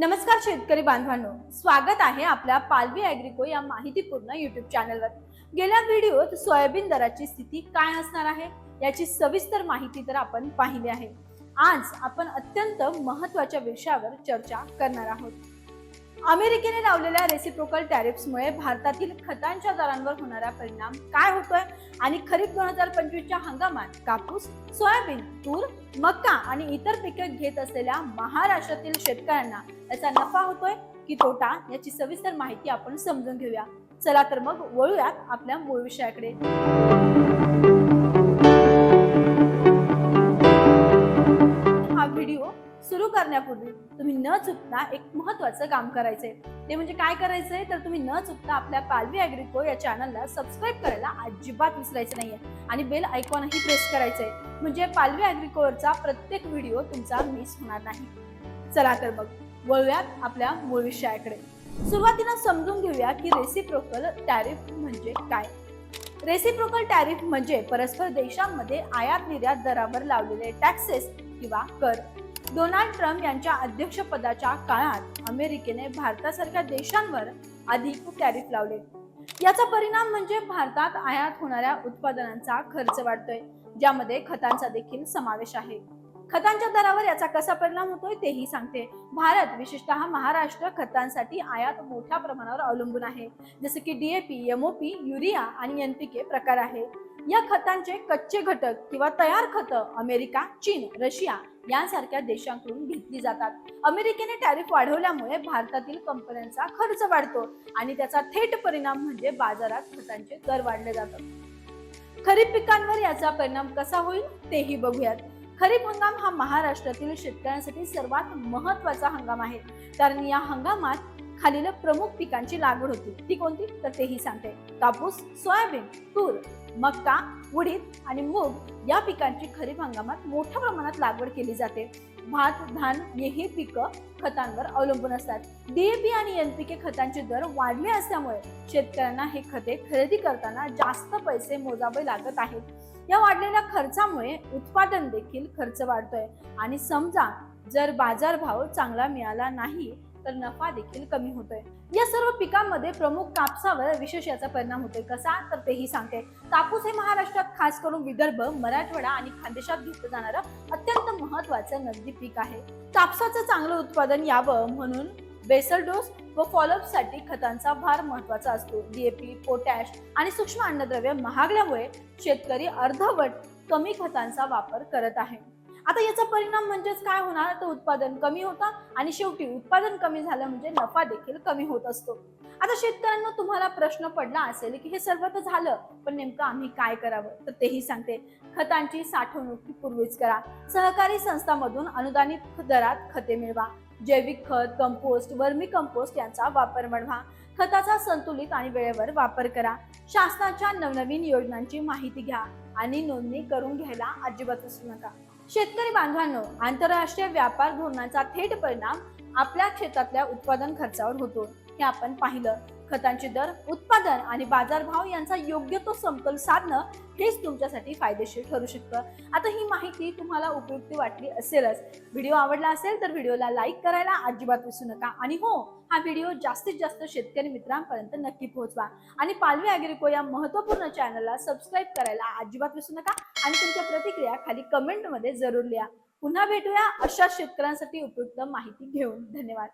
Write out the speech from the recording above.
नमस्कार शेतकरी बांधवांनो. स्वागत आहे आपल्या पालवी ॲग्रिको या माहितीपूर्ण युट्यूब चॅनलवर गेल्या व्हिडिओत सोयाबीन दराची स्थिती काय असणार आहे? याची सविस्तर माहिती तर आपण पाहिली आहे. आज आपण अत्यंत महत्त्वाच्या विषयावर चर्चा करणार आहोत. अमेरिकेने लावलेल्या रेसिप्रोकल टॅरिफ्समुळे भारतातील खतांच्या दरांवर होणारा परिणाम काय होतोय? आणि खरीप दोन हजार पंचवीसच्या हंगामात कापूस सोयाबीन तूर मक्का आणि इतर पिके घेत असलेल्या महाराष्ट्रातील शेतकऱ्यांना याचा नफा होतोय की तोटा? याची सविस्तर माहिती आपण समजून घेऊया. चला तर मग वळूयात आपल्या मूळ विषयाकडे. करण्यापूर्वी तुम्ही न चुकता एक महत्वाचं काम करायचंय. ते म्हणजे काय करायचंय? तर तुम्ही न चुकता आपल्या पालवी अॅग्रिको या चॅनलला सबस्क्राईब करायला अजिबात विसरायचं नाहीये. आणि बेल आयकॉनही प्रेस करायचंय. म्हणजे पालवी अॅग्रिकोवरचा प्रत्येक व्हिडिओ तुमचा मिस होणार नाही. चला तर मग वळूयात आपल्या मूळ विषयाकडे. सुरुवातीला समजून घेऊया की रेसिप्रोकल टॅरिफ म्हणजे काय? रेसिप्रोकल टॅरिफ म्हणजे परस्पर देशांमध्ये आयात निर्यात दरावर लावलेले टॅक्सेस किंवा कर. डोनाल्ड ट्रम्प यांच्या अध्यक्षपदाच्या काळात अमेरिकेने भारतासारख्या देशांवर अधिक टॅरिफ लावले. याचा परिणाम म्हणजे भारतात आयात होणाऱ्या उत्पादनांचा खर्च वाढतोय ज्यामध्ये खतांचा देखील समावेश आहे. खतांच्या दरावर याचा कसा परिणाम होतोय तेही सांगते. भारत विशेषतः महाराष्ट्र खतांसाठी आयात मोठ्या प्रमाणावर अवलंबून आहे. जसे की डीएपी एमओपी युरिया आणि एनपीके प्रकार आहे. या खतांचे कच्चे घटक किंवा तयार खतं अमेरिका चीन रशिया यांसारख्या देशांकडून घेतली जातात. अमेरिकेने टॅरिफ वाढवल्यामुळे भारतातील कंपन्यांचा खर्च वाढतो आणि त्याचा थेट परिणाम म्हणजे बाजारात खतांचे दर वाढले जातात. खरीप पिकांवर याचा परिणाम कसा होईल तेही बघूयात. खरीप हंगाम हा महाराष्ट्रातील शेतकऱ्यांसाठी सर्वात महत्त्वाचा हंगाम आहे. कारण या हंगामात खालील प्रमुख पिकांची लागवड होती. ती कोणती? तर तेही सांगते. कापूस सोयाबीन तूर मक्का उडीद आणि मूग या पिकांची खरीप हंगामात मोठ्या प्रमाणात लागवड केली जाते. भात धान हे पिकं खतांवर अवलंबून असतात. डीएपी आणि एनपीके खतांचे दर वाढले असल्यामुळे शेतकऱ्यांना हे खते खरेदी करताना जास्त पैसे मोजावे लागत आहेत. या वाढलेल्या खर्चामुळे उत्पादन देखील खर्च वाढतोय. आणि समजा जर बाजारभाव चांगला मिळाला नाही तर नफा देखील कमी होतोय. या सर्व पिकांमध्ये प्रमुख कापसावर विशेष याचा परिणाम होतोय. कसा? तर तेही सांगते. कापूस हे महाराष्ट्रात खास करून विदर्भ मराठवाडा आणि खानदेशात घेतलं जाणारं अत्यंत महत्वाचं नगदी पीक आहे. कापसाचं चांगलं उत्पादन यावं म्हणून बेसल डोस व फॉलोअपसाठी खतांचा भार महत्त्वाचा असतो. डीएपी पोटॅश आणि सूक्ष्म अन्नद्रव्य महागल्यामुळे शेतकरी अर्धवट कमी खतांचा वापर करत आहे. आता याचा परिणाम म्हणजेच काय होणार? तर उत्पादन कमी होतं आणि शेवटी उत्पादन कमी झालं म्हणजे नफा देखील कमी होत असतो. आता शेतकऱ्यांना तुम्हाला प्रश्न पडला असेल की हे सर्व तर झालं पण नेमकं आम्ही काय करावं? तर तेही सांगते. खतांची साठवणूक पूर्वीच करा. सहकारी संस्थांमधून अनुदानित दरात खते मिळवा. जैविक खत कंपोस्ट वर्मी कंपोस्ट यांचा वापर वाढवा. खताचा संतुलित आणि वेळेवर वापर करा. शासनाच्या नवनवीन योजनांची माहिती घ्या आणि नोंदणी करून घ्यायला अजिबात विसरू नका. शेतकरी बांधवांनो आंतरराष्ट्रीय व्यापार धोरणाचा थेट परिणाम आपल्या क्षेत्रातल्या उत्पादन खर्चावर होतो. हे आपण पाहिलं. खतांचे दर उत्पादन आणि बाजारभाव यांचा योग्य तो समतोल साधणं हेच तुमच्यासाठी फायदेशीर ठरू शकतं. आता ही माहिती तुम्हाला उपयुक्त वाटली असेलच. व्हिडिओ आवडला असेल तर व्हिडिओला लाईक करायला अजिबात विसरू नका. आणि हो हा व्हिडिओ जास्तीत जास्त शेतकरी मित्रांपर्यंत नक्की पोहोचवा. आणि पालवी अॅग्रिको या महत्त्वपूर्ण चॅनलला सबस्क्राईब करायला अजिबात विसरू नका आणि तुमच्या प्रतिक्रिया खाली कमेंटमध्ये जरूर लिहा. पुन्हा भेटूया अशा शेतकऱ्यांसाठी उपयुक्त माहिती घेऊन. धन्यवाद.